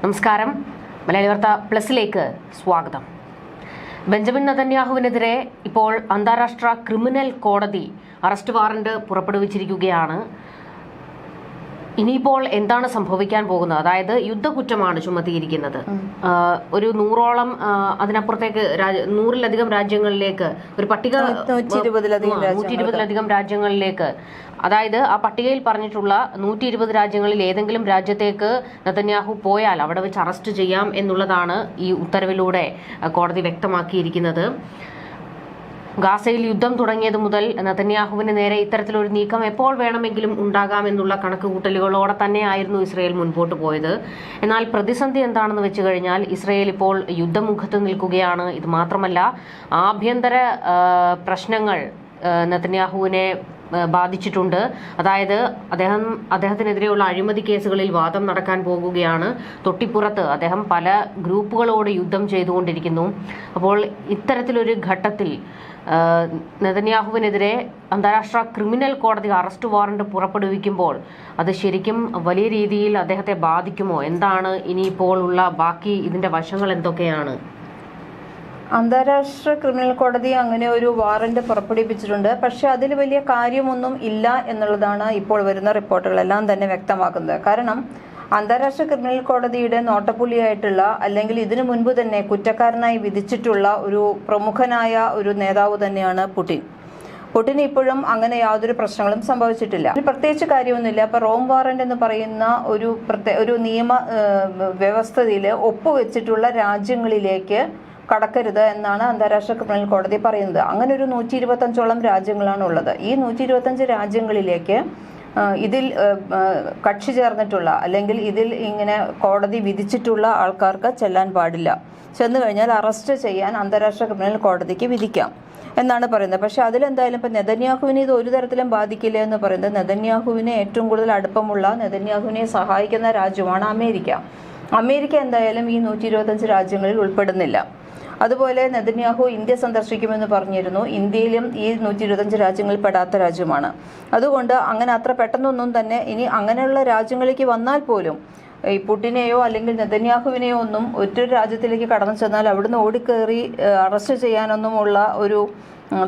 നമസ്കാരം. മലയാളി വാർത്ത പ്ലസിലേക്ക് സ്വാഗതം. ബെഞ്ചമിൻ നതന്യാഹുവിനെതിരെ ഇപ്പോൾ അന്താരാഷ്ട്ര ക്രിമിനൽ കോടതി അറസ്റ്റ് വാറന്റ് പുറപ്പെടുവിച്ചിരിക്കുകയാണ്. ഇനിയിപ്പോൾ എന്താണ് സംഭവിക്കാൻ പോകുന്നത്? അതായത് യുദ്ധകുറ്റമാണ് ചുമത്തിയിരിക്കുന്നത്. ഒരു നൂറോളം അതിനപ്പുറത്തേക്ക് നൂറിലധികം രാജ്യങ്ങളിലേക്ക് ഒരു പട്ടിക നൂറ്റി ഇരുപതിലധികം രാജ്യങ്ങളിലേക്ക്. അതായത് ആ പട്ടികയിൽ പറഞ്ഞിട്ടുള്ള നൂറ്റി ഇരുപത് രാജ്യങ്ങളിൽ ഏതെങ്കിലും രാജ്യത്തേക്ക് നതന്യാഹു പോയാൽ അവിടെ വെച്ച് അറസ്റ്റ് ചെയ്യാം എന്നുള്ളതാണ് ഈ ഉത്തരവിലൂടെ കോടതി വ്യക്തമാക്കിയിരിക്കുന്നത്. ഗാസയിൽ യുദ്ധം തുടങ്ങിയത് മുതൽ നതന്യാഹുവിന് നേരെ ഇത്തരത്തിലൊരു നീക്കം എപ്പോൾ വേണമെങ്കിലും ഉണ്ടാകാമെന്നുള്ള കണക്കുകൂട്ടലുകളോടെ തന്നെയായിരുന്നു ഇസ്രയേൽ മുൻപോട്ട് പോയത്. എന്നാൽ പ്രതിസന്ധി എന്താണെന്ന് വെച്ച് കഴിഞ്ഞാൽ ഇസ്രയേൽ ഇപ്പോൾ യുദ്ധമുഖത്ത് നിൽക്കുകയാണ്. ഇത് മാത്രമല്ല ആഭ്യന്തര പ്രശ്നങ്ങൾ നതന്യാഹുവിനെ ബാധിച്ചിട്ടുണ്ട്. അതായത് അദ്ദേഹം അദ്ദേഹത്തിനെതിരെയുള്ള അഴിമതി കേസുകളിൽ വാദം നടക്കാൻ പോകുകയാണ്. തൊട്ടിപ്പുറത്ത് അദ്ദേഹം പല ഗ്രൂപ്പുകളോട് യുദ്ധം ചെയ്തുകൊണ്ടിരിക്കുന്നു. അപ്പോൾ ഇത്തരത്തിലൊരു ഘട്ടത്തിൽ നെതന്യാഹുവിനെതിരെ അന്താരാഷ്ട്ര ക്രിമിനൽ കോടതി അറസ്റ്റ് വാറണ്ട് പുറപ്പെടുവിക്കുമ്പോൾ അത് ശരിക്കും വലിയ രീതിയിൽ അദ്ദേഹത്തെ ബാധിക്കുമോ? എന്താണ് ഇനിയിപ്പോൾ ഉള്ള ബാക്കി ഇതിന്റെ വശങ്ങൾ എന്തൊക്കെയാണ്? അന്താരാഷ്ട്ര ക്രിമിനൽ കോടതി അങ്ങനെ ഒരു വാറന്റ് പുറപ്പെടുവിപ്പിച്ചിട്ടുണ്ട്. പക്ഷെ അതിൽ വലിയ കാര്യമൊന്നും ഇല്ല എന്നുള്ളതാണ് ഇപ്പോൾ വരുന്ന റിപ്പോർട്ടുകളെല്ലാം തന്നെ വ്യക്തമാക്കുന്നത്. കാരണം അന്താരാഷ്ട്ര ക്രിമിനൽ കോടതിയുടെ നോട്ടപ്പുള്ളിയായിട്ടുള്ള അല്ലെങ്കിൽ ഇതിനു മുൻപ് തന്നെ കുറ്റക്കാരനായി വിധിച്ചിട്ടുള്ള ഒരു പ്രമുഖനായ ഒരു നേതാവ് തന്നെയാണ് പുടിൻ. പുടിന് ഇപ്പോഴും അങ്ങനെ യാതൊരു പ്രശ്നങ്ങളും സംഭവിച്ചിട്ടില്ല. പ്രത്യേകിച്ച് കാര്യമൊന്നുമില്ല. അപ്പൊ റോം വാറന്റ് എന്ന് പറയുന്ന ഒരു പ്രത്യേക ഒരു നിയമ വ്യവസ്ഥയിൽ ഒപ്പുവെച്ചിട്ടുള്ള രാജ്യങ്ങളിലേക്ക് കടക്കരുത് എന്നാണ് അന്താരാഷ്ട്ര ക്രിമിനൽ കോടതി പറയുന്നത്. അങ്ങനെ ഒരു നൂറ്റി ഇരുപത്തഞ്ചോളം രാജ്യങ്ങളാണ് ഉള്ളത് ഈ നൂറ്റി ഇരുപത്തഞ്ച് രാജ്യങ്ങളിലേക്ക് ഇതിൽ കക്ഷി ചേർന്നിട്ടുള്ള അല്ലെങ്കിൽ ഇതിൽ ഇങ്ങനെ കോടതി വിധിച്ചിട്ടുള്ള ആൾക്കാർക്ക് ചെല്ലാൻ പാടില്ല. ചെന്നു കഴിഞ്ഞാൽ അറസ്റ്റ് ചെയ്യാൻ അന്താരാഷ്ട്ര ക്രിമിനൽ കോടതിക്ക് വിധിക്കാം എന്നാണ് പറയുന്നത്. പക്ഷെ അതിലെന്തായാലും ഇപ്പം നെതന്യാഹുവിനെ ഇത് ഒരു തരത്തിലും ബാധിക്കില്ല എന്ന് പറയുന്നത് നെതന്യാഹുവിനെ ഏറ്റവും കൂടുതൽ അടുപ്പമുള്ള നെതന്യാഹുവിനെ സഹായിക്കുന്ന രാജ്യമാണ് അമേരിക്ക. അമേരിക്ക എന്തായാലും ഈ നൂറ്റി രാജ്യങ്ങളിൽ ഉൾപ്പെടുന്നില്ല. അതുപോലെ നെതന്യാഹു ഇന്ത്യ സന്ദർശിക്കുമെന്ന് പറഞ്ഞിരുന്നു. ഇന്ത്യയിലും ഈ നൂറ്റി ഇരുപത്തഞ്ച് രാജ്യങ്ങളിൽ പെടാത്ത രാജ്യമാണ്. അതുകൊണ്ട് അങ്ങനെ അത്ര പെട്ടെന്നൊന്നും തന്നെ ഇനി അങ്ങനെയുള്ള രാജ്യങ്ങളിലേക്ക് വന്നാൽ പോലും ഈ പുടിനെയോ അല്ലെങ്കിൽ നെതന്യാഹുവിനെയോ ഒന്നും ഒറ്റൊരു രാജ്യത്തിലേക്ക് കടന്നു ചെന്നാൽ അവിടുന്ന് ഓടിക്കേറി അറസ്റ്റ് ചെയ്യാനൊന്നുമുള്ള ഒരു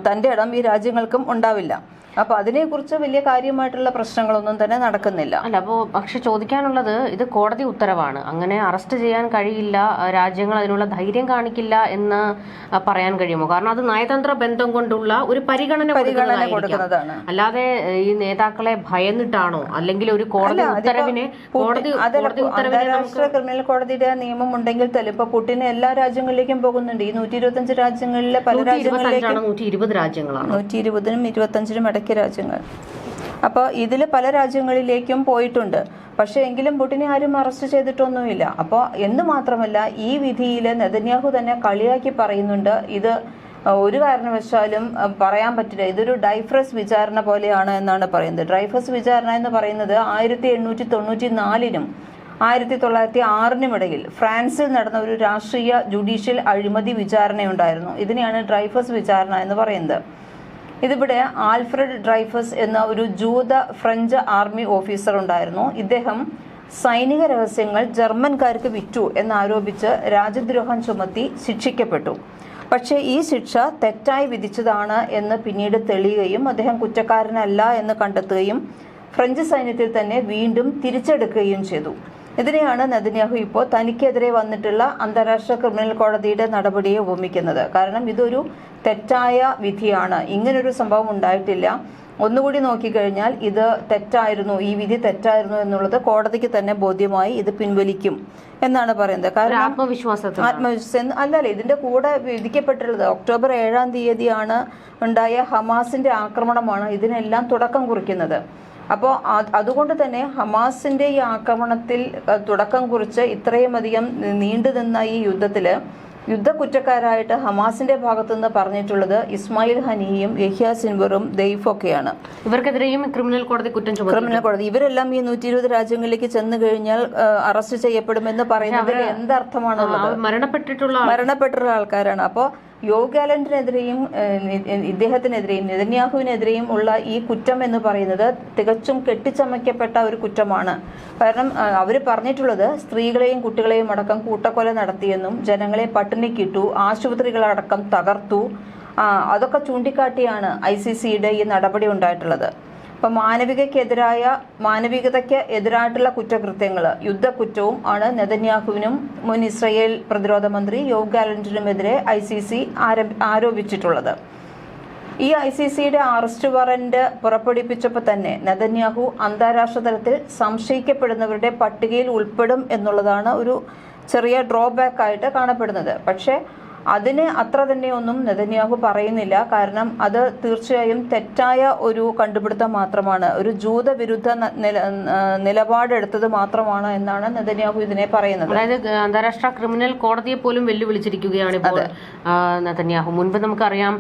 തന്റെ ഇടം ഈ രാജ്യങ്ങൾക്കും ഉണ്ടാവില്ല. അപ്പോൾ അതിനെക്കുറിച്ച് വലിയ കാര്യമായിട്ടുള്ള പ്രശ്നങ്ങളൊന്നും തന്നെ നടക്കുന്നില്ല. അല്ല അപ്പോൾ പക്ഷെ ചോദിക്കാനുള്ളത് ഇത് കോടതി ഉത്തരവാണ്. അങ്ങനെ അറസ്റ്റ് ചെയ്യാൻ കഴിയില്ല രാജ്യങ്ങൾ അതിനുള്ള ധൈര്യം കാണിക്കില്ല എന്ന് പറയാൻ കഴിയുമോ? കാരണം അത് നയതന്ത്ര ബന്ധം കൊണ്ടുള്ള ഒരു പരിഗണന കൊടുക്കുന്നതാണ്. അല്ലാതെ ഈ നേതാക്കളെ ഭയന്നിട്ടാണോ? അല്ലെങ്കിൽ ഒരു കോടതി ഉത്തരവിനെ കോടതി അന്താരാഷ്ട്ര ക്രിമിനൽ കോടതിയുടെ നിയമം ഉണ്ടെങ്കിൽ തന്നെ ഇപ്പൊ പുട്ടിന് എല്ലാ രാജ്യങ്ങളിലേക്കും പോകുന്നുണ്ട്. ഈ നൂറ്റി ഇരുപത്തഞ്ച് രാജ്യങ്ങളിലെ പല രാജ്യങ്ങളിലേക്കും നൂറ്റി ഇരുപത് രാജ്യങ്ങളാണ്? നൂറ്റി ഇരുപതിനും ഇരുപത്തഞ്ചിനും ഇടയ്ക്ക് രാജ്യങ്ങൾ അപ്പോൾ ഇതിൽ പല രാജ്യങ്ങളിലേക്കും പോയിട്ടുണ്ട്. പക്ഷേ എങ്കിലും പുടിനെ ആരും അറസ്റ്റ് ചെയ്തിട്ടൊന്നുമില്ല. അപ്പോൾ എന്ന് മാത്രമല്ല ഈ വിധിയിൽ നെതന്യാഹു തന്നെ കളിയാക്കി പറയുന്നുണ്ട്. ഇത് ഒരു കാരണവശാലും പറയാൻ പറ്റില്ല. ഇതൊരു ഡൈഫ്രസ് വിചാരണ പോലെയാണ് എന്നാണ് പറയുന്നത്. ഡ്രൈഫ്രസ് വിചാരണ എന്ന് പറയുന്നത് ആയിരത്തി എണ്ണൂറ്റി തൊണ്ണൂറ്റി നാലിനും ആയിരത്തി തൊള്ളായിരത്തി ആറിനും ഇടയിൽ ഫ്രാൻസിൽ നടന്ന ഒരു രാഷ്ട്രീയ ജുഡീഷ്യൽ അഴിമതി വിചാരണയുണ്ടായിരുന്നു. ഇതിനെയാണ് ഡ്രൈഫസ് വിചാരണ എന്ന് പറയുന്നത്. ഇതിവിടെ ആൽഫ്രഡ് ഡ്രൈഫസ് എന്ന ഒരു ജൂത ഫ്രഞ്ച് ആർമി ഓഫീസർ ഉണ്ടായിരുന്നു. ഇദ്ദേഹം സൈനിക രഹസ്യങ്ങൾ ജർമ്മൻകാർക്ക് വിറ്റു എന്നാരോപിച്ച് രാജ്യദ്രോഹം ചുമത്തി ശിക്ഷിക്കപ്പെട്ടു. പക്ഷേ ഈ ശിക്ഷ തെറ്റായി വിധിച്ചതാണ് എന്ന് പിന്നീട് തെളിയുകയും അദ്ദേഹം കുറ്റക്കാരനല്ല എന്ന് കണ്ടെത്തുകയും ഫ്രഞ്ച് സൈന്യത്തിൽ തന്നെ വീണ്ടും തിരിച്ചെടുക്കുകയും ചെയ്തു. ഇതിനെയാണ് നെതന്യാഹു ഇപ്പോൾ തനിക്കെതിരെ വന്നിട്ടുള്ള അന്താരാഷ്ട്ര ക്രിമിനൽ കോടതിയുടെ നടപടിയെ ഉപമിക്കുന്നത്. കാരണം ഇതൊരു തെറ്റായ വിധിയാണ്. ഇങ്ങനൊരു സംഭവം ഉണ്ടായിട്ടില്ല. ഒന്നുകൂടി നോക്കിക്കഴിഞ്ഞാൽ ഇത് തെറ്റായിരുന്നു ഈ വിധി തെറ്റായിരുന്നു എന്നുള്ളത് കോടതിക്ക് തന്നെ ബോധ്യമായി ഇത് പിൻവലിക്കും എന്നാണ് പറയുന്നത്. കാരണം ആത്മവിശ്വാസത്തിൽ ആത്മവിശ്വാസം അല്ലല്ല ഇതിന്റെ കൂടെ വിധിക്കപ്പെട്ടുള്ളത് ഒക്ടോബർ ഏഴാം തീയതിയാണ് ഉണ്ടായ ഹമാസിന്റെ ആക്രമണമാണ് ഇതിനെല്ലാം തുടക്കം കുറിക്കുന്നത്. അപ്പോൾ അതുകൊണ്ട് തന്നെ ഹമാസിന്റെ ഈ ആക്രമണത്തിൽ തുടക്കം കുറിച്ച് ഇത്രയും അധികം നീണ്ടു നിന്ന ഈ യുദ്ധത്തിൽ യുദ്ധ യുദ്ധക്കുറ്റക്കാരായിട്ട് ഹമാസിന്റെ ഭാഗത്തു നിന്ന് പറഞ്ഞിട്ടുള്ളത് ഇസ്മായിൽ ഹനിയും യഹ്യ സിൻവറും ദെയ്ഫൊക്കെയാണ്. ഇവർക്കെതിരെയും ക്രിമിനൽ കോടതി കുറ്റം ക്രിമിനൽ കോടതി. ഇവരെല്ലാം ഈ നൂറ്റി ഇരുപത് രാജ്യങ്ങളിലേക്ക് ചെന്ന് കഴിഞ്ഞാൽ അറസ്റ്റ് ചെയ്യപ്പെടുമെന്ന് പറയുന്നത് എന്തർത്ഥമാണുള്ളത് മരണപ്പെട്ടിട്ടുള്ള മരണപ്പെട്ടിട്ടുള്ള ആൾക്കാരാണ്. അപ്പോൾ യോഗ് ഗാലന്റിനെതിരെയും ഏഹ്, ഇദ്ദേഹത്തിനെതിരെയും നെതന്യാഹുവിനെതിരെയും ഉള്ള ഈ കുറ്റം എന്ന് പറയുന്നത് തികച്ചും കെട്ടിച്ചമയ്ക്കപ്പെട്ട ഒരു കുറ്റമാണ്. കാരണം അവർ പറഞ്ഞിട്ടുള്ളത് സ്ത്രീകളെയും കുട്ടികളെയും അടക്കം കൂട്ടക്കൊല നടത്തിയെന്നും ജനങ്ങളെ പട്ടിണിക്കിട്ടു ആശുപത്രികളടക്കം തകർത്തു അതൊക്കെ ചൂണ്ടിക്കാട്ടിയാണ് ഐ സി സിയുടെ ഈ നടപടി ഉണ്ടായിട്ടുള്ളത്. അപ്പം മാനവികക്കെതിരായ മാനവികതയ്ക്ക് എതിരായിട്ടുള്ള കുറ്റകൃത്യങ്ങൾ യുദ്ധക്കുറ്റവും ആണ് നെതന്യാഹുവിനും മുൻ ഇസ്രയേൽ പ്രതിരോധ മന്ത്രി യോഗ് ഗാലന്റിനുമെതിരെ ഐ സി സി ആരോപിച്ചിട്ടുള്ളത്. ഈ ഐ സി സിയുടെ അറസ്റ്റ് വാറന്റ് പുറപ്പെടുവിപ്പിച്ചപ്പോൾ തന്നെ നെതന്യാഹു അന്താരാഷ്ട്ര തലത്തിൽ സംശയിക്കപ്പെടുന്നവരുടെ പട്ടികയിൽ ഉൾപ്പെടും എന്നുള്ളതാണ് ഒരു ചെറിയ ഡ്രോബാക്ക് ആയിട്ട് കാണപ്പെടുന്നത്. പക്ഷേ അതിന് അത്ര തന്നെ ഒന്നും നെതന്യാഹു പറയുന്നില്ല. കാരണം അത് തീർച്ചയായും തെറ്റായ ഒരു കണ്ടുപിടുത്തം മാത്രമാണ്. ഒരു ജൂതവിരുദ്ധ വിരുദ്ധ നില നിലപാടെടുത്തത് മാത്രമാണ് എന്നാണ് നെതന്യാഹു ഇതിനെ പറയുന്നത്. അതായത് അന്താരാഷ്ട്ര ക്രിമിനൽ കോടതിയെ പോലും വെല്ലുവിളിച്ചിരിക്കുകയാണ് ഇപ്പോൾ നെതന്യാഹു. മുൻപ് നമുക്കറിയാം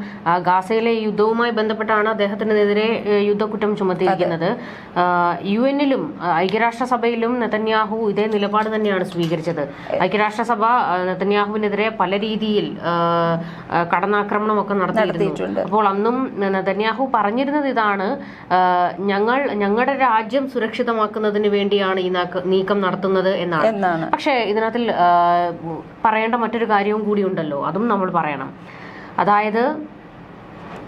ഗാസയിലെ യുദ്ധവുമായി ബന്ധപ്പെട്ടാണ് അദ്ദേഹത്തിനെതിരെ യുദ്ധക്കുറ്റം ചുമത്തിയിരിക്കുന്നത്. യു എന്നിലും ഐക്യരാഷ്ട്രസഭയിലും നെതന്യാഹു ഇതേ നിലപാട് തന്നെയാണ് സ്വീകരിച്ചത്. ഐക്യരാഷ്ട്രസഭ നെതന്യാഹുവിനെതിരെ പല രീതിയിൽ കടന്നാക്രമണമൊക്കെ നടത്തിയിട്ടുണ്ട്. അപ്പോൾ അന്നും നെതന്യാഹു പറഞ്ഞിരുന്നത് ഇതാണ് ഞങ്ങൾ ഞങ്ങളുടെ രാജ്യം സുരക്ഷിതമാക്കുന്നതിന് വേണ്ടിയാണ് ഈ നീക്കം നടത്തുന്നത് എന്നാണ്. എന്നാണ്. പക്ഷേ ഇതിനകത്തിൽ പറയേണ്ട മറ്റൊരു കാര്യവും കൂടി ഉണ്ടല്ലോ അതും നമ്മൾ പറയണം. അതായത്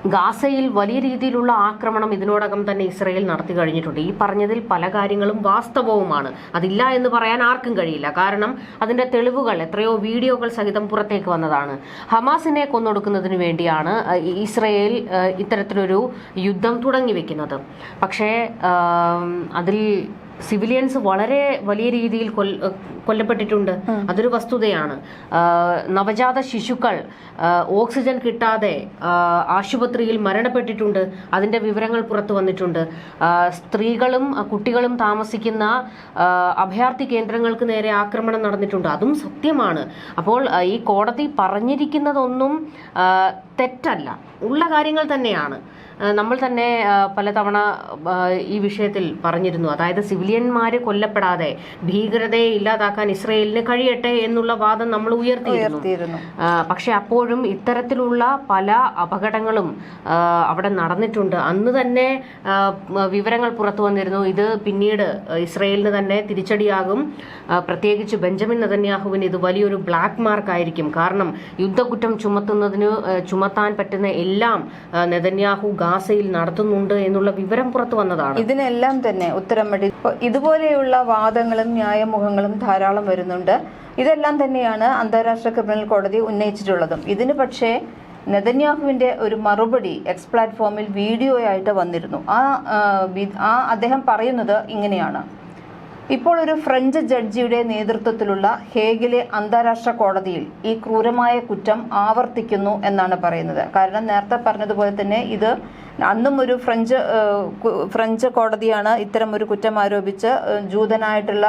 ഗാസയിൽ വലിയ രീതിയിലുള്ള ആക്രമണം ഇതിനോടകം തന്നെ ഇസ്രയേൽ നടത്തി കഴിഞ്ഞിട്ടുണ്ട്. ഈ പറഞ്ഞതിൽ പല കാര്യങ്ങളും വാസ്തവവുമാണ്. അതില്ല എന്ന് പറയാൻ ആർക്കും കഴിയില്ല. കാരണം അതിന്റെ തെളിവുകൾ എത്രയോ വീഡിയോകൾ സഹിതം പുറത്തേക്ക് വന്നതാണ്. ഹമാസിനെ കൊന്നൊടുക്കുന്നതിന് വേണ്ടിയാണ് ഇസ്രയേൽ ഇത്തരത്തിലൊരു യുദ്ധം തുടങ്ങി വെക്കുന്നത്. പക്ഷേ അതിൽ സിവിലിയൻസ് വളരെ വലിയ രീതിയിൽ കൊല്ലപ്പെട്ടിട്ടുണ്ട്. അതൊരു വസ്തുതയാണ്. നവജാത ശിശുക്കൾ ഓക്സിജൻ കിട്ടാതെ ആശുപത്രിയിൽ മരണപ്പെട്ടിട്ടുണ്ട്. അതിന്റെ വിവരങ്ങൾ പുറത്തു വന്നിട്ടുണ്ട്. സ്ത്രീകളും കുട്ടികളും താമസിക്കുന്ന അഭയാർത്ഥി കേന്ദ്രങ്ങൾക്ക് നേരെ ആക്രമണം നടന്നിട്ടുണ്ട്. അതും സത്യമാണ്. അപ്പോൾ ഈ കോടതി പറഞ്ഞിരിക്കുന്നതൊന്നും തെറ്റല്ല. ഉള്ള കാര്യങ്ങൾ തന്നെയാണ്. നമ്മൾ തന്നെ പലതവണ ഈ വിഷയത്തിൽ പറഞ്ഞിരുന്നു. അതായത് സിവിലിയന്മാര് കൊല്ലപ്പെടാതെ ഭീകരതയെ ഇല്ലാതാക്കാൻ ഇസ്രയേലിന് കഴിയട്ടെ എന്നുള്ള വാദം നമ്മൾ ഉയർത്തിയിരുന്നു. പക്ഷെ അപ്പോഴും ഇത്തരത്തിലുള്ള പല അപകടങ്ങളും അവിടെ നടന്നിട്ടുണ്ട്. അന്ന് തന്നെ വിവരങ്ങൾ പുറത്തു വന്നിരുന്നു. ഇത് പിന്നീട് ഇസ്രയേലിന് തന്നെ തിരിച്ചടിയാകും. പ്രത്യേകിച്ച് ബെഞ്ചമിൻ നെതന്യാഹുവിന് ഇത് വലിയൊരു ബ്ലാക്ക് മാർക്ക് ആയിരിക്കും. കാരണം യുദ്ധക്കുറ്റം ചുമത്തുന്നതിന് ചുമത്താൻ പറ്റുന്ന എല്ലാം നെതന്യാഹു നെതന്യാഹു ഗാസയിൽ നടത്തുന്നുണ്ട് എന്നുള്ള വിവരം പുറത്തു വന്നതാണ്. ഇതിനെല്ലാം തന്നെ ഉത്തരം വേണ്ടി ഇതുപോലെയുള്ള വാദങ്ങളും ന്യായമുഖങ്ങളും ധാരാളം വരുന്നുണ്ട്. ഇതെല്ലാം തന്നെയാണ് അന്താരാഷ്ട്ര ക്രിമിനൽ കോടതി ഉന്നയിച്ചിട്ടുള്ളതും. ഇതിന് പക്ഷേ നെതന്യാഹുവിന്റെ ഒരു മറുപടി എക്സ് പ്ലാറ്റ്ഫോമിൽ വീഡിയോ ആയിട്ട് വന്നിരുന്നു ആ ആ അദ്ദേഹം പറയുന്നത് ഇങ്ങനെയാണ്. ഇപ്പോൾ ഒരു ഫ്രഞ്ച് ജഡ്ജിയുടെ നേതൃത്വത്തിലുള്ള ഹേഗിലെ അന്താരാഷ്ട്ര കോടതിയിൽ ഈ ക്രൂരമായ കുറ്റം ആവർത്തിക്കുന്നു എന്നാണ് പറയുന്നത്. കാരണം നേരത്തെ പറഞ്ഞതുപോലെ തന്നെ ഇത് അന്നും ഒരു ഫ്രഞ്ച് ഫ്രഞ്ച് കോടതിയാണ് ഇത്തരം ഒരു കുറ്റം ആരോപിച്ച് ജൂതനായിട്ടുള്ള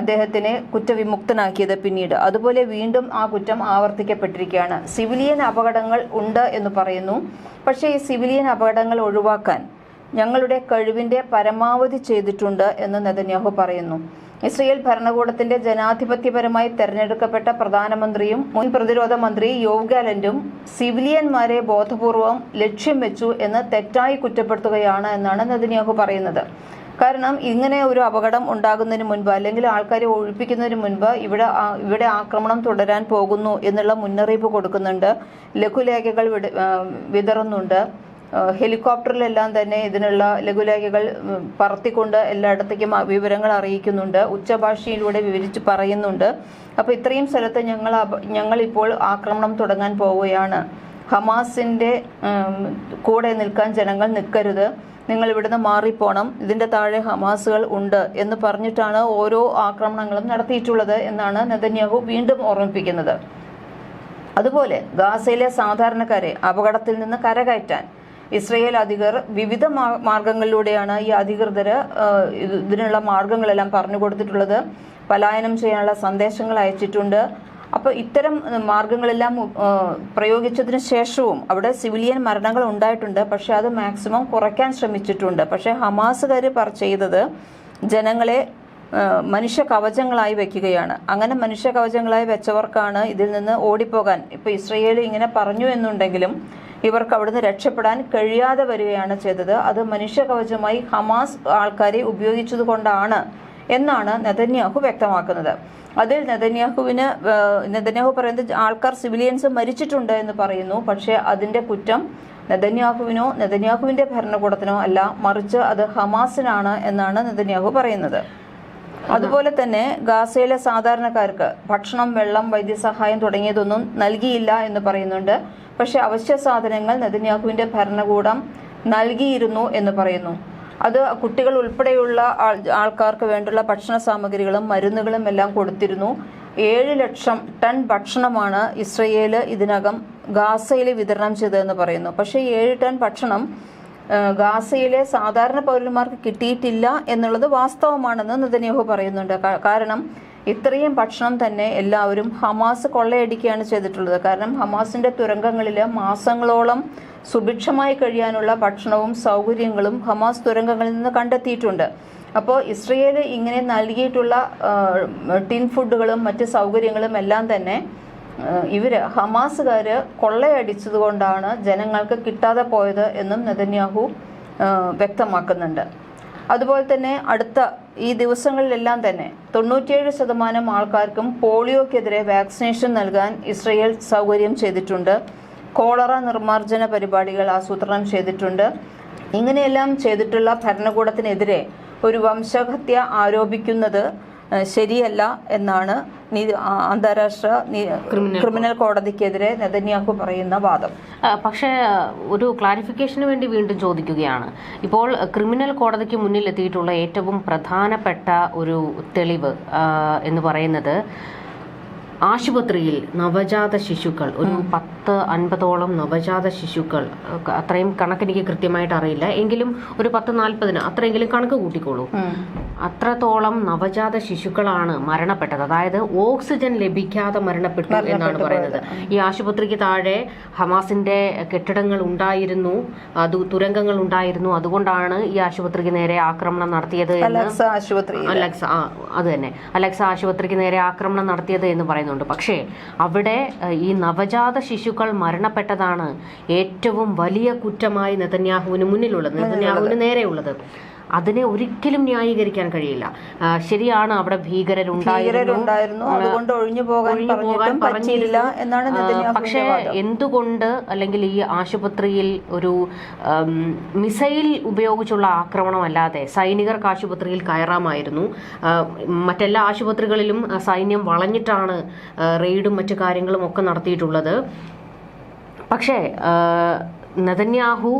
അദ്ദേഹത്തിനെ കുറ്റവിമുക്തനാക്കിയത് പിന്നീട്. അതുപോലെ വീണ്ടും ആ കുറ്റം ആവർത്തിക്കപ്പെട്ടിരിക്കുകയാണ്. സിവിലിയൻ അപകടങ്ങൾ ഉണ്ട് എന്ന് പറയുന്നു. പക്ഷേ ഈ സിവിലിയൻ അപകടങ്ങൾ ഒഴിവാക്കാൻ ഞങ്ങളുടെ കഴിവിന്റെ പരമാവധി ചെയ്തിട്ടുണ്ട് എന്ന് നെതന്യാഹു പറയുന്നു. ഇസ്രയേൽ ഭരണകൂടത്തിന്റെ ജനാധിപത്യപരമായി തെരഞ്ഞെടുക്കപ്പെട്ട പ്രധാനമന്ത്രിയും മുൻ പ്രതിരോധ മന്ത്രി യോവ് ഗാലന്റും സിവിലിയന്മാരെ ബോധപൂർവം ലക്ഷ്യം വെച്ചു എന്ന് തെറ്റായി കുറ്റപ്പെടുത്തുകയാണ് എന്നാണ് നെതന്യാഹു പറയുന്നത്. കാരണം ഇങ്ങനെ ഒരു അപകടം ഉണ്ടാകുന്നതിന് മുൻപ് അല്ലെങ്കിൽ ആൾക്കാരെ ഒഴിപ്പിക്കുന്നതിന് മുൻപ് ഇവിടെ ഇവിടെ ആക്രമണം തുടരാൻ പോകുന്നു എന്നുള്ള മുന്നറിയിപ്പ് കൊടുക്കുന്നുണ്ട്. ലഘുലേഖകൾ വിതറുന്നുണ്ട്. ഹെലികോപ്റ്ററിലെല്ലാം തന്നെ ഇതിനുള്ള ലഘുലേഖകൾ പറത്തിക്കൊണ്ട് എല്ലായിടത്തേക്കും വിവരങ്ങൾ അറിയിക്കുന്നുണ്ട്. ഉച്ചഭാഷയിലൂടെ വിവരിച്ച് പറയുന്നുണ്ട്. അപ്പോൾ ഇത്രയും സ്ഥലത്ത് ഞങ്ങൾ ഞങ്ങൾ ഇപ്പോൾ ആക്രമണം തുടങ്ങാൻ പോവുകയാണ്. ഹമാസിന്റെ കൂടെ നിൽക്കാൻ ജനങ്ങൾ നിൽക്കരുത്. നിങ്ങൾ ഇവിടുന്ന് മാറിപ്പോണം. ഇതിന്റെ താഴെ ഹമാസുകൾ ഉണ്ട് എന്ന് പറഞ്ഞിട്ടാണ് ഓരോ ആക്രമണങ്ങളും നടത്തിയിട്ടുള്ളത് എന്നാണ് നെതന്യാഹു വീണ്ടും ഓർമ്മിപ്പിക്കുന്നത്. അതുപോലെ ഗാസയിലെ സാധാരണക്കാരെ അപകടത്തിൽ നിന്ന് കരകയറ്റാൻ ഇസ്രയേൽ അധികർ വിവിധ മാർഗങ്ങളിലൂടെയാണ് ഈ അധികൃതർ ഇതിനുള്ള മാർഗങ്ങളെല്ലാം പറഞ്ഞു കൊടുത്തിട്ടുള്ളത്. പലായനം ചെയ്യാനുള്ള സന്ദേശങ്ങൾ അയച്ചിട്ടുണ്ട്. അപ്പോൾ ഇത്തരം മാർഗങ്ങളെല്ലാം പ്രയോഗിച്ചതിന് ശേഷവും അവിടെ സിവിലിയൻ മരണങ്ങൾ ഉണ്ടായിട്ടുണ്ട്. പക്ഷെ അത് മാക്സിമം കുറയ്ക്കാൻ ശ്രമിച്ചിട്ടുണ്ട്. പക്ഷേ ഹമാസുകാർ പറ ചെയ്തത് ജനങ്ങളെ മനുഷ്യ കവചങ്ങളായി വെക്കുകയാണ്. അങ്ങനെ മനുഷ്യ കവചങ്ങളായി വെച്ചവർക്കാണ് ഇതിൽ നിന്ന് ഓടിപ്പോകാൻ. ഇപ്പോൾ ഇസ്രയേൽ ഇങ്ങനെ പറഞ്ഞു എന്നുണ്ടെങ്കിലും ഇവർക്ക് അവിടുന്ന് രക്ഷപ്പെടാൻ കഴിയാതെ വരികയാണ് ചെയ്തത്. അത് മനുഷ്യ കവചമായി ഹമാസ് ആൾക്കാരെ ഉപയോഗിച്ചതുകൊണ്ടാണ് എന്നാണ് നെതന്യാഹു വ്യക്തമാക്കുന്നത്. അതിൽ നെതന്യാഹുവിന് നെതന്യാഹു പറയുന്നത് ആൾക്കാർ സിവിലിയൻസ് മരിച്ചിട്ടുണ്ട് എന്ന് പറയുന്നു. പക്ഷേ അതിന്റെ കുറ്റം നെതന്യാഹുവിനോ നെതന്യാഹുവിന്റെ ഭരണകൂടത്തിനോ അല്ല. മറിച്ച് അത് ഹമാസിനാണ് എന്നാണ് നെതന്യാഹു പറയുന്നത്. അതുപോലെ തന്നെ ഗാസയിലെ സാധാരണക്കാർക്ക് ഭക്ഷണം വെള്ളം വൈദ്യസഹായം തുടങ്ങിയതൊന്നും നൽകിയില്ല എന്ന് പറയുന്നുണ്ട്. പക്ഷെ അവശ്യ സാധനങ്ങൾ നെതന്യാഹുവിന്റെ ഭരണകൂടം നൽകിയിരുന്നു എന്ന് പറയുന്നു. അത് കുട്ടികൾ ഉൾപ്പെടെയുള്ള ആൾക്കാർക്ക് വേണ്ടുള്ള ഭക്ഷണ സാമഗ്രികളും മരുന്നുകളും എല്ലാം കൊടുത്തിരുന്നു. ഏഴ് ലക്ഷം ടൺ ഭക്ഷണമാണ് ഇസ്രയേൽ ഇതിനകം ഗാസയിൽ വിതരണം ചെയ്തതെന്ന് പറയുന്നു. പക്ഷേ ഏഴ് ടൺ ഭക്ഷണം ഗാസയിലെ സാധാരണ പൗരന്മാർക്ക് കിട്ടിയിട്ടില്ല എന്നുള്ളത് വാസ്തവമാണെന്ന് നെതന്യാഹു പറയുന്നുണ്ട്. കാരണം ഇത്രയും ഭക്ഷണം തന്നെ എല്ലാവരും ഹമാസ് കൊള്ളയടിക്കുകയാണ് ചെയ്തിട്ടുള്ളത്. കാരണം ഹമാസിന്റെ തുരങ്കങ്ങളിൽ മാസങ്ങളോളം സുഭിക്ഷമായി കഴിയാനുള്ള ഭക്ഷണവും സൗകര്യങ്ങളും ഹമാസ് തുരങ്കങ്ങളിൽ നിന്ന് കണ്ടെത്തിയിട്ടുണ്ട്. അപ്പോൾ ഇസ്രയേൽ ഇങ്ങനെ നൽകിയിട്ടുള്ള ടിൻ ഫുഡുകളും മറ്റ് സൗകര്യങ്ങളും എല്ലാം തന്നെ ഇവർ ഇവർ ഹമാസുകാര് കൊള്ളയടിച്ചത് കൊണ്ടാണ് ജനങ്ങൾക്ക് കിട്ടാതെ പോയത് എന്നും നെതന്യാഹു വ്യക്തമാക്കുന്നുണ്ട്. അതുപോലെ തന്നെ അടുത്ത ഈ ദിവസങ്ങളിലെല്ലാം തന്നെ തൊണ്ണൂറ്റിയേഴ് ശതമാനം ആൾക്കാർക്കും പോളിയോക്കെതിരെ വാക്സിനേഷൻ നൽകാൻ ഇസ്രയേൽ സൗകര്യം ചെയ്തിട്ടുണ്ട്. കോളറ നിർമ്മാർജന പരിപാടികൾ ആസൂത്രണം ചെയ്തിട്ടുണ്ട്. ഇങ്ങനെയെല്ലാം ചെയ്തിട്ടുള്ള ഭരണകൂടത്തിനെതിരെ ഒരു വംശഹത്യ ആരോപിക്കുന്നത് ശരിയല്ല എന്നാണ് നീതി അന്താരാഷ്ട്ര ക്രിമിനൽ കോടതിക്കെതിരെ നെതന്യാഹു പറയുന്ന വാദം. പക്ഷേ ഒരു ക്ലാരിഫിക്കേഷന് വേണ്ടി വീണ്ടും ചോദിക്കുകയാണ്. ഇപ്പോൾ ക്രിമിനൽ കോടതിക്ക് മുന്നിൽ എത്തിയിട്ടുള്ള ഏറ്റവും പ്രധാനപ്പെട്ട ഒരു തെളിവ് എന്ന് പറയുന്നത് ആശുപത്രിയിൽ നവജാത ശിശുക്കൾ ഒരു പത്ത് അൻപതോളം നവജാത ശിശുക്കൾ അത്രയും കണക്ക് എനിക്ക് കൃത്യമായിട്ട് അറിയില്ല. എങ്കിലും ഒരു പത്ത് നാൽപ്പതിന് അത്രയെങ്കിലും കണക്ക് കൂട്ടിക്കോളൂ. അത്രത്തോളം നവജാത ശിശുക്കളാണ് മരണപ്പെട്ടത്. അതായത് ഓക്സിജൻ ലഭിക്കാതെ മരണപ്പെട്ടു എന്നാണ് പറയുന്നത്. ഈ ആശുപത്രിക്ക് താഴെ ഹമാസിന്റെ കെട്ടിടങ്ങൾ ഉണ്ടായിരുന്നു. അത് തുരങ്കങ്ങൾ ഉണ്ടായിരുന്നു. അതുകൊണ്ടാണ് ഈ ആശുപത്രിക്ക് നേരെ ആക്രമണം നടത്തിയത് എന്ന് അലക്സ ആശുപത്രി അലക്സ അത് തന്നെ. അലക്സ ആശുപത്രിക്ക് നേരെ ആക്രമണം നടത്തിയത് എന്ന് പറയുന്നുണ്ട്. പക്ഷേ അവിടെ ഈ നവജാത ശിശുക്കൾ മരണപ്പെട്ടതാണ് ഏറ്റവും വലിയ കുറ്റമായി നെതന്യാഹുവിന് മുന്നിലുള്ളത്. നെതന്യാഹുവിന് നേരെയുള്ളത്. അതിനെ ഒരിക്കലും ന്യായീകരിക്കാൻ കഴിയില്ല. ശരിയാണ് അവിടെ ഭീകരരുണ്ടായിരുന്നു. അതുകൊണ്ട് ഒഴിഞ്ഞു പോകാൻ. എന്നാണ് പക്ഷേ എന്തുകൊണ്ട് അല്ലെങ്കിൽ ഈ ആശുപത്രിയിൽ ഒരു മിസൈൽ ഉപയോഗിച്ചുള്ള ആക്രമണം അല്ലാതെ സൈനികർക്ക് ആശുപത്രിയിൽ കയറാമായിരുന്നു. മറ്റെല്ലാ ആശുപത്രികളിലും സൈന്യം വളഞ്ഞിട്ടാണ് റെയ്ഡും മറ്റു കാര്യങ്ങളും ഒക്കെ നടത്തിയിട്ടുള്ളത്. പക്ഷേ നെതന്യാഹു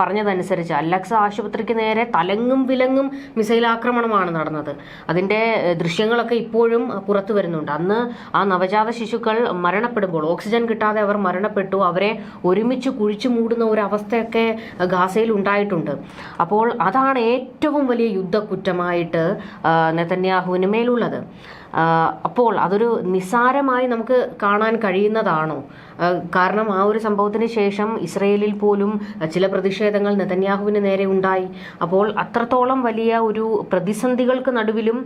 പറഞ്ഞതനുസരിച്ച് അലക്സ ആശുപത്രിക്ക് നേരെ തലങ്ങും വിലങ്ങും മിസൈൽ ആക്രമണമാണ് നടന്നത് അതിന്റെ ദൃശ്യങ്ങളൊക്കെ ഇപ്പോഴും പുറത്തു വരുന്നുണ്ട്. അന്ന് ആ നവജാത ശിശുക്കൾ മരണപ്പെടുമ്പോൾ ഓക്സിജൻ കിട്ടാതെ അവർ മരണപ്പെട്ടു അവരെ ഒരുമിച്ച് കുഴിച്ചു മൂടുന്ന ഒരു അവസ്ഥയൊക്കെ ഗാസയിൽ ഉണ്ടായിട്ടുണ്ട്. അപ്പോൾ അതാണ് ഏറ്റവും വലിയ യുദ്ധക്കുറ്റമായിട്ട് നെതന്യാഹുവിന് മേലുള്ളത്. അപ്പോൾ അതൊരു നിസ്സാരമായി നമുക്ക് കാണാൻ കഴിയുന്നതാണോ? കാരണം ആ ഒരു സംഭവത്തിന് ശേഷം ഇസ്രയേലിൽ പോലും ചില പ്രതിഷേധങ്ങൾ നെതന്യാഹുവിന് നേരെ ഉണ്ടായി. അപ്പോൾ അത്രത്തോളം വലിയ ഒരു പ്രതിസന്ധികൾക്ക് നടുവിലും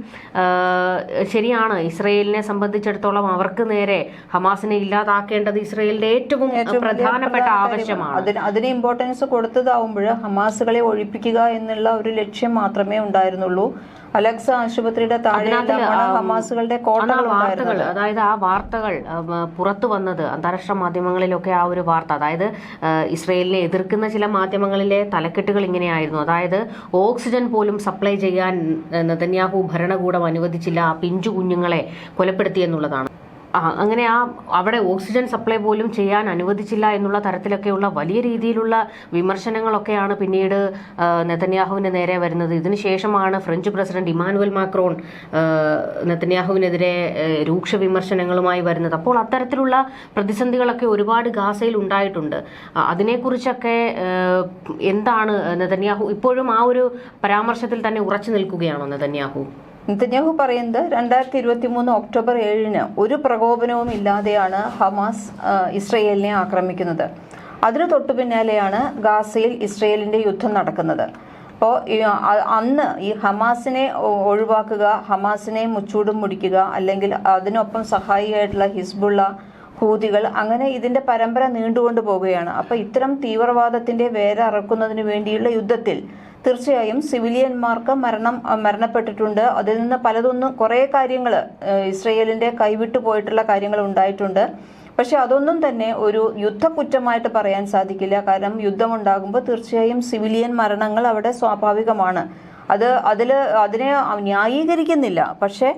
ശരിയാണ് ഇസ്രയേലിനെ സംബന്ധിച്ചിടത്തോളം അവർക്ക് നേരെ ഹമാസിനെ ഇല്ലാതാക്കേണ്ടത് ഇസ്രയേലിന്റെ ഏറ്റവും പ്രധാനപ്പെട്ട ആവശ്യമാണ്. അതിന് ഇമ്പോർട്ടൻസ് കൊടുത്തതാവുമ്പോൾ ഹമാസുകളെ ഒഴിപ്പിക്കുക എന്നുള്ള ഒരു ലക്ഷ്യം മാത്രമേ ഉണ്ടായിരുന്നുള്ളൂ. അലക്സ ആശുപത്രിയുടെ ഹമാസുകളുടെ വാർത്തകൾ അതായത് ആ വാർത്തകൾ പുറത്തു വന്നത് അന്താരാഷ്ട്ര മാധ്യമങ്ങളിലൊക്കെ ആ ഒരു വാർത്ത. അതായത് ഇസ്രയേലിനെ എതിർക്കുന്ന ചില മാധ്യമങ്ങളിലെ തലക്കെട്ടുകൾ ഇങ്ങനെയായിരുന്നു. അതായത് ഓക്സിജൻ പോലും സപ്ലൈ ചെയ്യാൻ നെതന്യാഹു ഭരണകൂടം അനുവദിച്ചില്ല ആ പിഞ്ചു കുഞ്ഞുങ്ങളെ കൊലപ്പെടുത്തി എന്നുള്ളതാണ്. ആ, അങ്ങനെ ആ അവിടെ ഓക്സിജൻ സപ്ലൈ പോലും ചെയ്യാൻ അനുവദിച്ചില്ല എന്നുള്ള തരത്തിലൊക്കെയുള്ള വലിയ രീതിയിലുള്ള വിമർശനങ്ങളൊക്കെയാണ് പിന്നീട് നെതന്യാഹുവിന് നേരെ വരുന്നത്. ഇതിനുശേഷമാണ് ഫ്രഞ്ച് പ്രസിഡന്റ് ഇമാനുവൽ മാക്രോൺ നെതന്യാഹുവിനെതിരെ രൂക്ഷ വിമർശനങ്ങളുമായി വരുന്നത്. അപ്പോൾ അത്തരത്തിലുള്ള പ്രതിസന്ധികളൊക്കെ ഒരുപാട് ഗാസയിൽ ഉണ്ടായിട്ടുണ്ട്. അതിനെക്കുറിച്ചൊക്കെ എന്താണ് നെതന്യാഹു ഇപ്പോഴും ആ ഒരു പരാമർശത്തിൽ തന്നെ ഉറച്ചു നിൽക്കുകയാണോ നെതന്യാഹു? നെതന്യാഹു പറയുന്നത് രണ്ടായിരത്തി ഇരുപത്തി മൂന്ന് ഒക്ടോബർ ഏഴിന് ഒരു പ്രകോപനവും ഇല്ലാതെയാണ് ഹമാസ് ഇസ്രയേലിനെ ആക്രമിക്കുന്നത്. അതിനു തൊട്ടു പിന്നാലെയാണ് ഗാസയിൽ ഇസ്രയേലിന്റെ യുദ്ധം നടക്കുന്നത്. അപ്പോൾ അന്ന് ഈ ഹമാസിനെ ഒഴിവാക്കുക ഹമാസിനെ മുച്ചൂടും മുടിക്കുക അല്ലെങ്കിൽ അതിനൊപ്പം സഹായിയായിട്ടുള്ള ഹിസ്ബുള്ള ഹൂതികൾ അങ്ങനെ ഇതിന്റെ പരമ്പര നീണ്ടുകൊണ്ട് പോവുകയാണ് അപ്പോൾ ഇത്തരം തീവ്രവാദത്തിന്റെ വേര അറക്കുന്നതിന് വേണ്ടിയുള്ള യുദ്ധത്തിൽ തീർച്ചയായും സിവിലിയന്മാർക്ക് മരണം മരണപ്പെട്ടിട്ടുണ്ട്. അതിൽ നിന്ന് പലതൊന്നും കുറേ കാര്യങ്ങൾ ഇസ്രയേലിന്റെ കൈവിട്ടു പോയിട്ടുള്ള കാര്യങ്ങൾ ഉണ്ടായിട്ടുണ്ട്. പക്ഷെ അതൊന്നും തന്നെ ഒരു യുദ്ധക്കുറ്റമായിട്ട് പറയാൻ സാധിക്കില്ല. കാരണം യുദ്ധമുണ്ടാകുമ്പോൾ തീർച്ചയായും സിവിലിയൻ മരണങ്ങൾ അവിടെ സ്വാഭാവികമാണ്. അത് അതിൽ അതിനെ ന്യായീകരിക്കുന്നില്ല. പക്ഷേ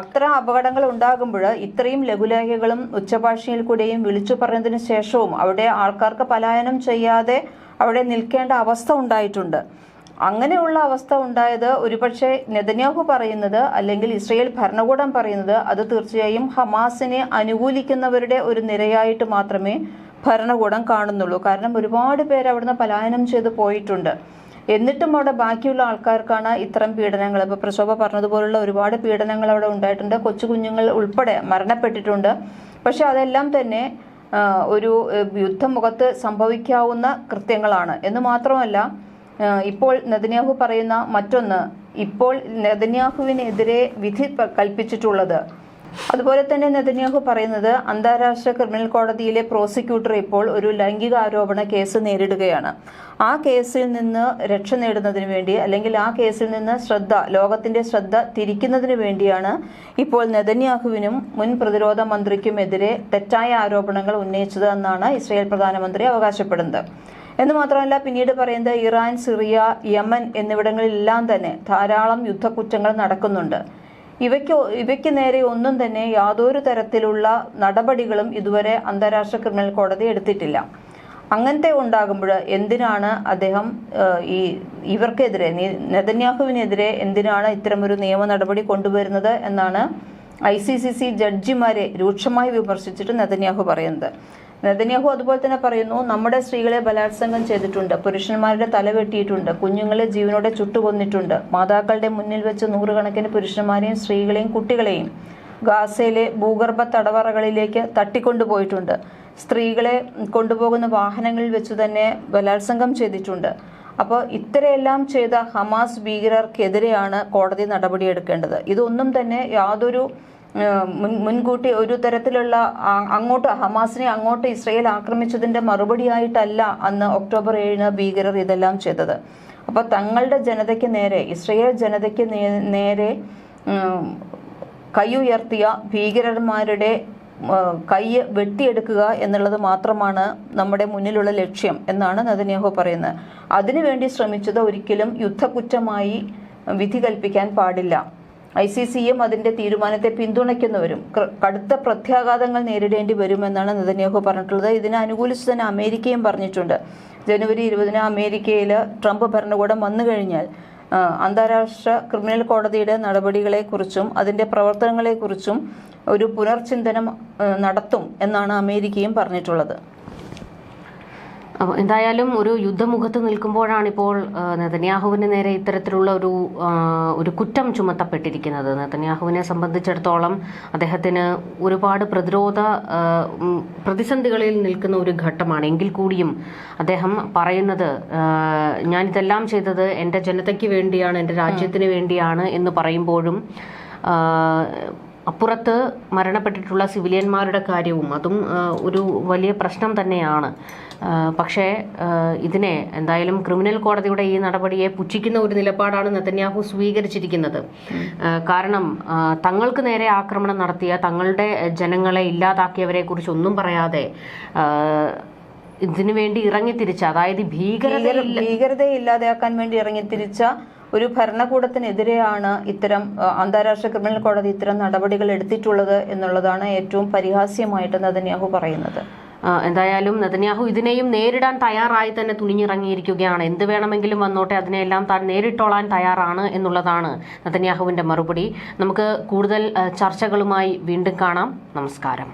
അത്ര അപകടങ്ങൾ ഉണ്ടാകുമ്പോൾ ഇത്രയും ലഘുലേഖകളും ഉച്ചഭാഷയിൽ കൂടെയും വിളിച്ചു പറഞ്ഞതിന് ശേഷവും അവിടെ ആൾക്കാർക്ക് പലായനം ചെയ്യാതെ അവിടെ നിൽക്കേണ്ട അവസ്ഥ ഉണ്ടായിട്ടുണ്ട്. അങ്ങനെയുള്ള അവസ്ഥ ഉണ്ടായത് ഒരുപക്ഷെ നെതന്യാഹു പറയുന്നത് അല്ലെങ്കിൽ ഇസ്രയേൽ ഭരണകൂടം പറയുന്നത് അത് തീർച്ചയായും ഹമാസിനെ അനുകൂലിക്കുന്നവരുടെ ഒരു നിരയായിട്ട് മാത്രമേ ഭരണകൂടം കാണുന്നുള്ളൂ. കാരണം ഒരുപാട് പേര് അവിടുന്ന് പലായനം ചെയ്ത് പോയിട്ടുണ്ട്. എന്നിട്ടും അവിടെ ബാക്കിയുള്ള ആൾക്കാർക്കാണ് ഇത്തരം പീഡനങ്ങൾ. ഇപ്പോൾ പ്രശോഭ പറഞ്ഞതുപോലുള്ള ഒരുപാട് പീഡനങ്ങൾ അവിടെ ഉണ്ടായിട്ടുണ്ട്. കൊച്ചു കുഞ്ഞുങ്ങൾ ഉൾപ്പെടെ മരണപ്പെട്ടിട്ടുണ്ട്. പക്ഷെ അതെല്ലാം തന്നെ ഒരു യുദ്ധമുഖത്ത് സംഭവിക്കാവുന്ന കൃത്യങ്ങളാണ്. എന്ന് മാത്രമല്ല ഇപ്പോൾ നെതന്യാഹു പറയുന്ന മറ്റൊന്ന് ഇപ്പോൾ നെതന്യാഹുവിനെതിരെ വിധി കൽപ്പിച്ചിട്ടുള്ളത് അതുപോലെ തന്നെ നെതന്യാഹു പറയുന്നത് അന്താരാഷ്ട്ര ക്രിമിനൽ കോടതിയിലെ പ്രോസിക്യൂട്ടർ ഇപ്പോൾ ഒരു ലൈംഗിക ആരോപണ കേസ് നേരിടുകയാണ്. ആ കേസിൽ നിന്ന് രക്ഷ നേടുന്നതിന് വേണ്ടി അല്ലെങ്കിൽ ആ കേസിൽ നിന്ന് ശ്രദ്ധ ലോകത്തിന്റെ ശ്രദ്ധ തിരിക്കുന്നതിന് വേണ്ടിയാണ് ഇപ്പോൾ നെതന്യാഹുവിനും മുൻ പ്രതിരോധ മന്ത്രിക്കുമെതിരെ തെറ്റായ ആരോപണങ്ങൾ ഉന്നയിച്ചത് എന്നാണ് ഇസ്രായേൽ പ്രധാനമന്ത്രി അവകാശപ്പെടുന്നത്. എന്ന് മാത്രമല്ല പിന്നീട് പറയുന്നത് ഇറാൻ സിറിയ യമൻ എന്നിവിടങ്ങളിലെല്ലാം തന്നെ ധാരാളം യുദ്ധക്കുറ്റങ്ങൾ നടക്കുന്നുണ്ട്. ഇവയ്ക്ക് ഇവയ്ക്ക് നേരെ ഒന്നും തന്നെ യാതൊരു തരത്തിലുള്ള നടപടികളും ഇതുവരെ അന്താരാഷ്ട്ര ക്രിമിനൽ കോടതി എടുത്തിട്ടില്ല. അങ്ങനത്തെ ഉണ്ടാകുമ്പോൾ എന്തിനാണ് അദ്ദേഹം ഈ ഇവർക്കെതിരെ നെതന്യാഹുവിനെതിരെ എന്തിനാണ് ഇത്തരമൊരു നിയമ നടപടി കൊണ്ടുവരുന്നത് എന്നാണ് ഐ സി സി സി ജഡ്ജിമാരെ രൂക്ഷമായി വിമർശിച്ചിട്ട് നെതന്യാഹു പറയുന്നത്. നെതന്യാഹു അതുപോലെ തന്നെ പറയുന്നു നമ്മുടെ സ്ത്രീകളെ ബലാത്സംഗം ചെയ്തിട്ടുണ്ട് പുരുഷന്മാരുടെ തല വെട്ടിയിട്ടുണ്ട് കുഞ്ഞുങ്ങളെ ജീവനോടെ ചുട്ടുകൊന്നിട്ടുണ്ട്. മാതാക്കളുടെ മുന്നിൽ വെച്ച് നൂറുകണക്കിന് പുരുഷന്മാരെയും സ്ത്രീകളെയും കുട്ടികളെയും ഗാസയിലെ ഭൂഗർഭ തടവറകളിലേക്ക് തട്ടിക്കൊണ്ടുപോയിട്ടുണ്ട്. സ്ത്രീകളെ കൊണ്ടുപോകുന്ന വാഹനങ്ങളിൽ വെച്ച് തന്നെ ബലാത്സംഗം ചെയ്തിട്ടുണ്ട്. അപ്പോൾ ഇത്രയെല്ലാം ചെയ്ത ഹമാസ് ഭീകരർക്കെതിരെയാണ് കോടതി നടപടിയെടുക്കേണ്ടത്. ഇതൊന്നും തന്നെ യാതൊരു മുൻ മുൻകൂട്ടി ഒരു തരത്തിലുള്ള അങ്ങോട്ട് ഹമാസിനെ അങ്ങോട്ട് ഇസ്രയേൽ ആക്രമിച്ചതിന്റെ മറുപടിയായിട്ടല്ല അന്ന് ഒക്ടോബർ ഏഴിന് ഭീകരർ ഇതെല്ലാം ചെയ്തത്. അപ്പോൾ തങ്ങളുടെ ജനതയ്ക്ക് നേരെ ഇസ്രയേൽ ജനതയ്ക്ക് നേരെ കൈയുയർത്തിയ ഭീകരന്മാരുടെ കൈ വെട്ടിയെടുക്കുക എന്നുള്ളത് മാത്രമാണ് നമ്മുടെ മുന്നിലുള്ള ലക്ഷ്യം എന്നാണ് നെതന്യാഹു പറയുന്നത്. അതിനുവേണ്ടി ശ്രമിച്ചത് ഒരിക്കലും യുദ്ധക്കുറ്റമായി വിധി കൽപ്പിക്കാൻ പാടില്ല. ഐ സി സിയും അതിന്റെ തീരുമാനത്തെ പിന്തുണയ്ക്കുന്നവരും കടുത്ത പ്രത്യാഘാതങ്ങൾ നേരിടേണ്ടി വരുമെന്നാണ് നെതന്യാഹു പറഞ്ഞിട്ടുള്ളത്. ഇതിനെ അനുകൂലിച്ച് തന്നെ അമേരിക്കയും പറഞ്ഞിട്ടുണ്ട്. ജനുവരി ഇരുപതിന് അമേരിക്കയിൽ ട്രംപ് ഭരണകൂടം വന്നു കഴിഞ്ഞാൽ അന്താരാഷ്ട്ര ക്രിമിനൽ കോടതിയുടെ നടപടികളെക്കുറിച്ചും അതിന്റെ പ്രവർത്തനങ്ങളെക്കുറിച്ചും ഒരു പുനർചിന്തനം നടത്തും എന്നാണ് അമേരിക്കയും പറഞ്ഞിട്ടുള്ളത്. അപ്പോൾ എന്തായാലും ഒരു യുദ്ധമുഖത്ത് നിൽക്കുമ്പോഴാണ് ഇപ്പോൾ നെതന്യാഹുവിന് നേരെ ഇത്തരത്തിലുള്ള ഒരു ഒരു കുറ്റം ചുമത്തപ്പെട്ടിരിക്കുന്നത്. നെതന്യാഹുവിനെ സംബന്ധിച്ചിടത്തോളം അദ്ദേഹത്തിന് ഒരുപാട് പ്രതിരോധ പ്രതിസന്ധികളിൽ നിൽക്കുന്ന ഒരു ഘട്ടമാണ്. എങ്കിൽ കൂടിയും അദ്ദേഹം പറയുന്നത് ഞാനിതെല്ലാം ചെയ്തത് എന്റെ ജനതയ്ക്ക് വേണ്ടിയാണ് എന്റെ രാജ്യത്തിന് വേണ്ടിയാണ് എന്ന് പറയുമ്പോഴും അപ്പുറത്ത് മരണപ്പെട്ടിട്ടുള്ള സിവിലിയന്മാരുടെ കാര്യവും അതും ഒരു വലിയ പ്രശ്നം തന്നെയാണ്. പക്ഷേ ഇതിനെ എന്തായാലും ക്രിമിനൽ കോടതിയുടെ ഈ നടപടിയെ പുച്ഛിക്കുന്ന ഒരു നിലപാടാണ് നെതന്യാഹു സ്വീകരിച്ചിരിക്കുന്നത്. കാരണം തങ്ങൾക്ക് നേരെ ആക്രമണം നടത്തിയ തങ്ങളുടെ ജനങ്ങളെ ഇല്ലാതാക്കിയവരെ കുറിച്ച് ഒന്നും പറയാതെ ഇതിനു വേണ്ടി ഇറങ്ങിത്തിരിച്ച അതായത് ഭീകരത ഭീകര ഭീകരതയെ ഇല്ലാതെയാക്കാൻ വേണ്ടി ഇറങ്ങിത്തിരിച്ച ഒരു ഭരണകൂടത്തിനെതിരെയാണ് ഇത്തരം അന്താരാഷ്ട്ര ക്രിമിനൽ കോടതി ഇത്തരം നടപടികൾ എടുത്തിട്ടുള്ളത് എന്നുള്ളതാണ് ഏറ്റവും പരിഹാസ്യമായിട്ട് നെതന്യാഹു പറയുന്നത്. എന്തായാലും നെതന്യാഹു ഇതിനെയും നേരിടാൻ തയ്യാറായി തന്നെ തുനിഞ്ഞിറങ്ങിയിരിക്കുകയാണ്. എന്ത് വേണമെങ്കിലും വന്നോട്ടെ അതിനെല്ലാം താൻ നേരിട്ടോളാൻ തയ്യാറാണ് എന്നുള്ളതാണ് നെതന്യാഹുവിന്റെ മറുപടി. നമുക്ക് കൂടുതൽ ചർച്ചകളുമായി വീണ്ടും കാണാം. നമസ്കാരം.